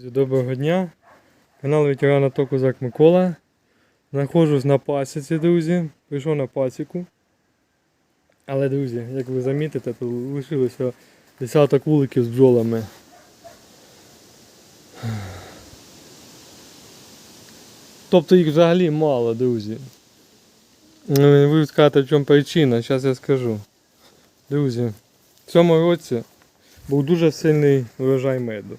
Доброго дня. Канал ветерана ТО Козак Микола. Знаходжусь на пасіці, друзі. Прийшов на пасіку. Але, друзі, як ви замітите, то лишилося десяток вуликів з бджолами. Тобто їх взагалі мало, друзі. Ну, Ви скажете, в чому причина, зараз я скажу. Друзі, в цьому році був дуже сильний врожай меду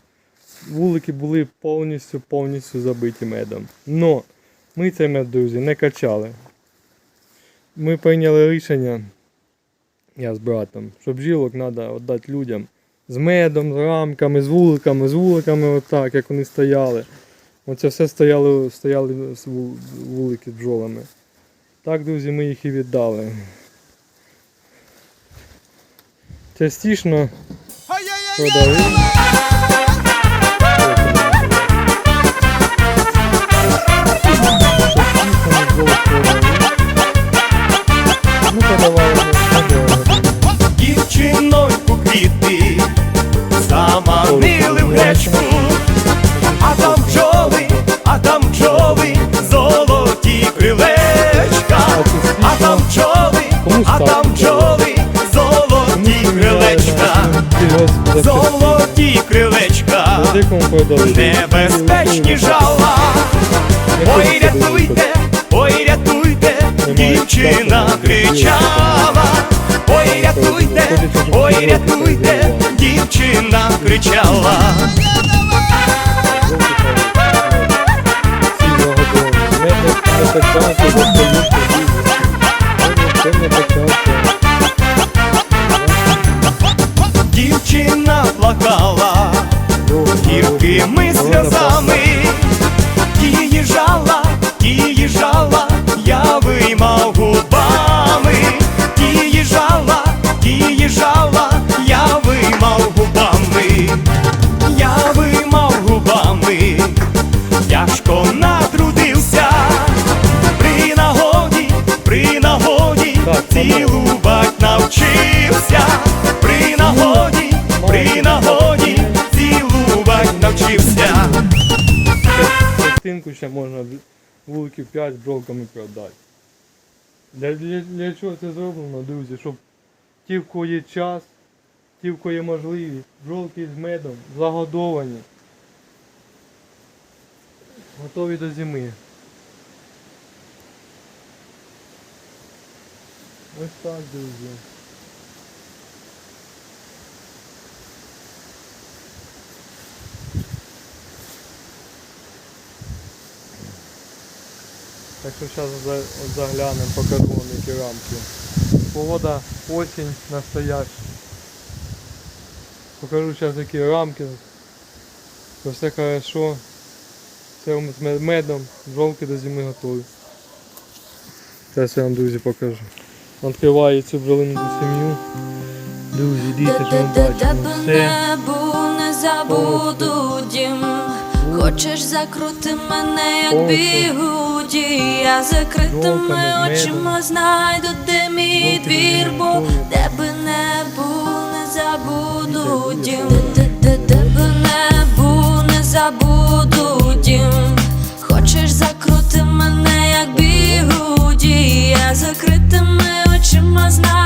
вулики були повністю повністю забиті медом. Но ми цей мед, друзі, не качали. Ми прийняли рішення, я з братом, що бджілок треба віддати людям з медом, з рамками, з вуликами, з вуликами, отак, як вони стояли. Оце все стояли, стояли вулики з бджолами. Так, друзі, ми їх і віддали. Частішно продали. Подавали Дівчиноньку квіти заманили в гречку, а там бджоли, а там бджоли, золоті крилечка, а там бджоли, а там бджоли, золоті крилечка, золоті крилечка, небезпечні жала. Ой, рятуйте, кричала. Ой, рятуйте, ой, рятуйте, дівчина кричала. Дівчина цілувать навчився. При нагоді, при нагоді, цілувать навчився. Частинку ще можна вуликів 5 бджолками продати. Для, для, для чого це зроблено, друзі? Щоб ті, в кого є час, ті, в кого є можливість, бджолки з медом, загодовані, готові до зими. Ось так, друзі. Так що зараз заглянемо, покажу вам які рамки. Погода осінь настояща. Покажу зараз які рамки. Все хорошо. Все з медом, жовки до зими готові. Зараз я вам, друзі, покажу. Відкриваю цю бджолину сім'ю. Друзі, дивіться, що ми бачимо. Все. забуду дім. Хочеш закрути мене, як бігуді, я закритими очима знайду, де мій двір, бо де би не був, не забуду дім. де би не був, не забуду дім. Хочеш закрути мене, як бігуді, я закритими очима знайду,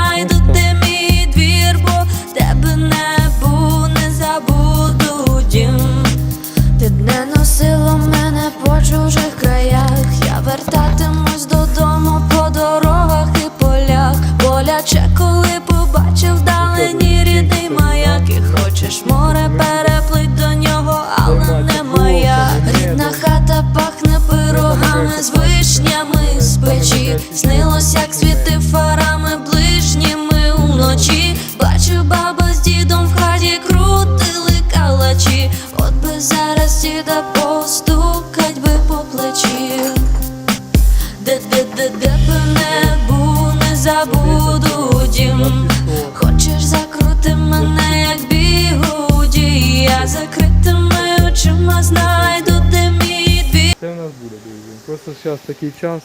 забуду дім. Хочеш закрути мене, як бігуді, я закритими очима знайду, де мій двір. Це в нас буде, друзі. Просто зараз такий час.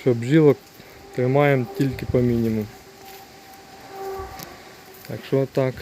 Що бджілок тримаємо тільки по мінімуму. Так що так.